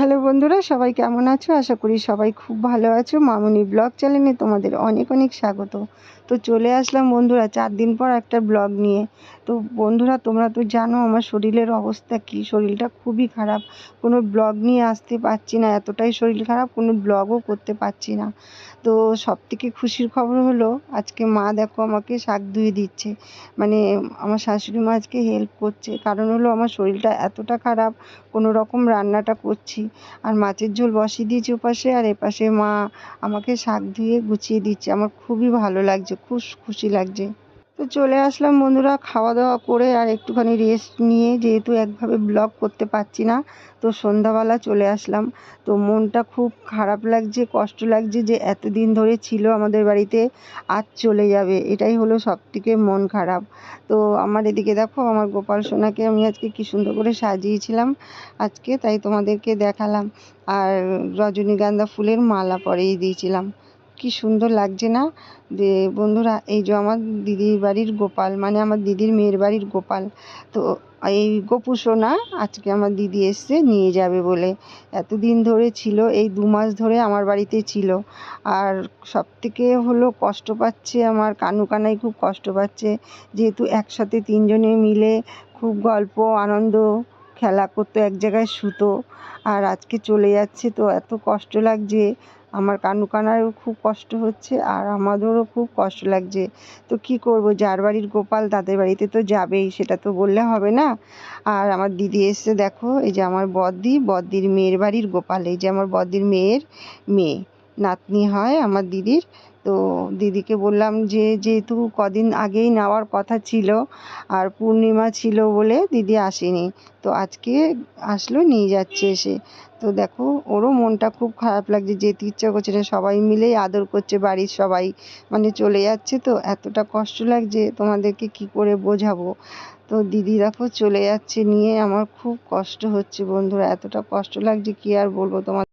hello বন্ধুরা, সবাই কেমন আছো? আশা করি সবাই খুব ভালো আছো। মামুনি ব্লগ চ্যানেলে তোমাদের অনেক অনেক স্বাগত। তো চলে আসলাম বন্ধুরা, চার দিন পর একটা ব্লগ নিয়ে। তো বন্ধুরা, তোমরা তো জানো আমার শরীরের অবস্থা কি? শরীরটা খুবই খারাপ। কোনো ব্লগ নিয়ে আসতে পারছি না, এতটাই শরীর খারাপ, কোনো ব্লগও করতে পারছি না। তো সব থেকে খুশির খবর হলো, আজকে মা দেখো আমাকে শাক ধুয়ে দিচ্ছে। মানে আমার শাশুড়ি মা আজকে হেল্প করছে। কারণ হলো আমার শরীরটা এতটা খারাপ, কোনো রকম রান্নাটা করছি। আর মাছের ঝোল বসিয়ে দিয়েছি ওপাশে, আর এপাশে মা আমাকে শাক ধুয়ে গুছিয়ে দিচ্ছে। আমার খুবই ভালো লাগছে খুব খুশি লাগছে। তো চলে আসলাম বন্ধুরা খাওয়া দাওয়া করে আর একটুখানি রেস্ট নিয়ে। যেহেতু একভাবে ব্লগ করতে পারছি না, তো সন্ধ্যাবেলা চলে আসলাম। তো মনটা খুব খারাপ লাগছে, কষ্ট লাগছে যে এতদিন ধরে ছিল আমাদের বাড়িতে, আজ চলে যাবে। এটাই হলো সব থেকে মন খারাপ। তো আমার এদিকে দেখো, আমার গোপাল সোনাকে আমি আজকে কি সুন্দর করে সাজিয়েছিলাম আজকে, তাই তোমাদেরকে দেখালাম। আর রজনীগন্ধা ফুলের মালা পরিয়ে দিয়েছিলাম। কি সুন্দর লাগছে না? যে বন্ধুরা, এই যে আমার দিদির বাড়ির গোপাল মানে আমার দিদির মেয়ের বাড়ির গোপাল, তো এই গোপু সোনা আজকে আমার দিদি এসছে, নিয়ে যাবে বলে। এতদিন ধরে ছিল, এই দু মাস ধরে আমার বাড়িতে ছিল। আর সব থেকে হলো কষ্ট পাচ্ছে আমার, কানু কানাই খুব কষ্ট পাচ্ছে। যেহেতু একসাথে তিনজনে মিলে খুব গল্প, আনন্দ খেলা করতো, এক জায়গায় শুতো। আর আজকে চলে যাচ্ছে তো এত কষ্ট লাগছে। আমার কানু কানারও খুব কষ্ট হচ্ছে আর আমাদেরও খুব কষ্ট লাগছে। তো কি করব? যার বাড়ির গোপাল তাদের বাড়িতে তো যাবেই, সেটা তো বললে হবে না। আর আমার দিদি এসছে, দেখো, এই যে আমার বদ্দি, বদ্দির মেয়ের বাড়ির গোপাল, এই যে আমার বদ্দির মেয়ের মেয়ে। নাতনি হয় আমার দিদির। তো দিদিকে বললাম যে, যেহেতু কদিন আগেই নেওয়ার কথা ছিল আর পূর্ণিমা ছিল বলে দিদি আসেনি, তো আজকে আসলো, নিয়ে যাচ্ছে এসে। তো দেখো, ওরও মনটা খুব খারাপ লাগছে যেতে ইচ্ছা করছে না, সবাই মিলেই আদর করছে বাড়ির সবাই মানে চলে যাচ্ছে তো, এতটা কষ্ট লাগছে, তোমাদেরকে কি করে বোঝাবো? তো দিদি দেখো, চলে যাচ্ছে, নিয়ে আমার খুব কষ্ট হচ্ছে বন্ধুরা, এতটা কষ্ট লাগছে, কি আর বলব তোমার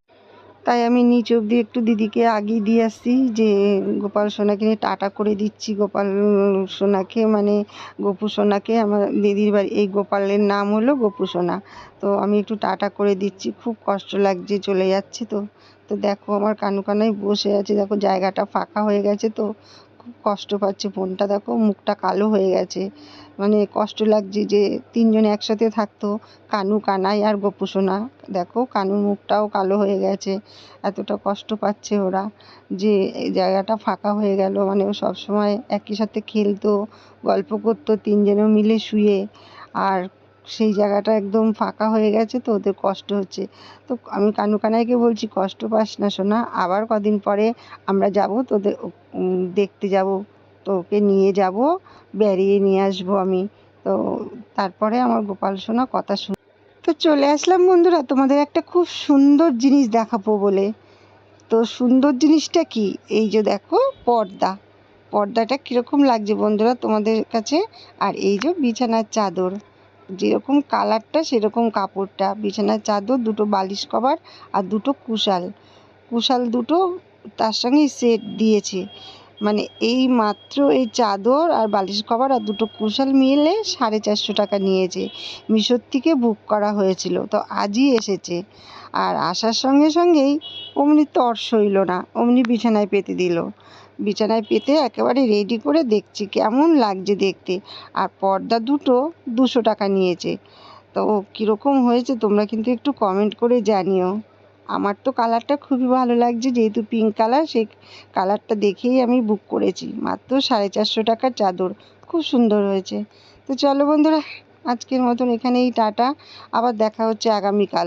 তাই আমি নিচ অব্দি একটু দিদিকে আগিয়ে দিয়ে আসছি যে, গোপাল সোনাকে নিয়ে টাটা করে দিচ্ছি। গোপাল সোনাকে মানে গোপু সোনাকে, আমার দিদির বাড়ি, এই গোপালের নাম হলো গোপু সোনা। তো আমি একটু টাটা করে দিচ্ছি। খুব কষ্ট লাগছে, চলে যাচ্ছে তো। তো দেখো, আমার কানু কানাই বসে আছে। দেখো, জায়গাটা ফাঁকা হয়ে গেছে তো। খুব কষ্ট পাচ্ছে বোনটা দেখো, মুখটা কালো হয়ে গেছে। মানে কষ্ট লাগছে যে তিনজন একসাথে থাকতো, কানু, কানাই আর গোপু সোনা দেখো, কানুর মুখটাও কালো হয়ে গেছে। এতটা কষ্ট পাচ্ছে ওরা যে এই জায়গাটা ফাঁকা হয়ে গেল। মানে ও সবসময় একই সাথে খেলতো, গল্প করতো তিনজনে মিলে শুয়ে। আর সেই জায়গাটা একদম ফাঁকা হয়ে গেছে, তো ওদের কষ্ট হচ্ছে। তো আমি কানু কানাইকে বলছি, কষ্ট পাস না সোনা, আবার কদিন পরে আমরা যাব, তোদের দেখতে যাব, তোকে নিয়ে যাব, বেরিয়ে নিয়ে আসব আমি। তো তারপরে আমার গোপাল সোনা কথা শুন তো চলে আসলাম বন্ধুরা, তোমাদের একটা খুব সুন্দর জিনিস দেখাবো বলে। তো সুন্দর জিনিসটা কি? এই যে দেখো, পর্দা। পর্দাটা কীরকম লাগছে বন্ধুরা তোমাদের কাছে? আর এই যে বিছানার চাদর। যেরকম কালারটা, সেরকম কাপড়টা। বিছানার চাদর, দুটো বালিশ কভার আর দুটো কুশাল। কুশাল দুটো তার সঙ্গে সেট দিয়েছে। মানে এই মাত্র এই চাদর আর বালিশ কভার আর দুটো কুশাল মিলে সাড়ে চারশো টাকা নিয়েছে। মিশোর থেকে বুক করা হয়েছিল, তো আজই এসেছে। আর আসার সঙ্গে সঙ্গেই অমনি তর সইল না, অমনি বিছানায় পেতে দিল। বিছানায় পেতে একেবারে রেডি করে দেখছি কেমন লাগছে দেখতে। আর পর্দা দুটো দুশো টাকা নিয়েছে। তো কীরকম হয়েছে তোমরা কিন্তু একটু কমেন্ট করে জানিও। আমার তো কালারটা খুবই ভালো লাগছে, যেহেতু পিঙ্ক কালার সেই কালারটা দেখেই আমি বুক করেছি। মাত্র সাড়ে চারশো টাকার চাদর, খুব সুন্দর হয়েছে। তো চলো বন্ধুরা, আজকের মতন এখানেই, টাটা। আবার দেখা হচ্ছে আগামীকাল।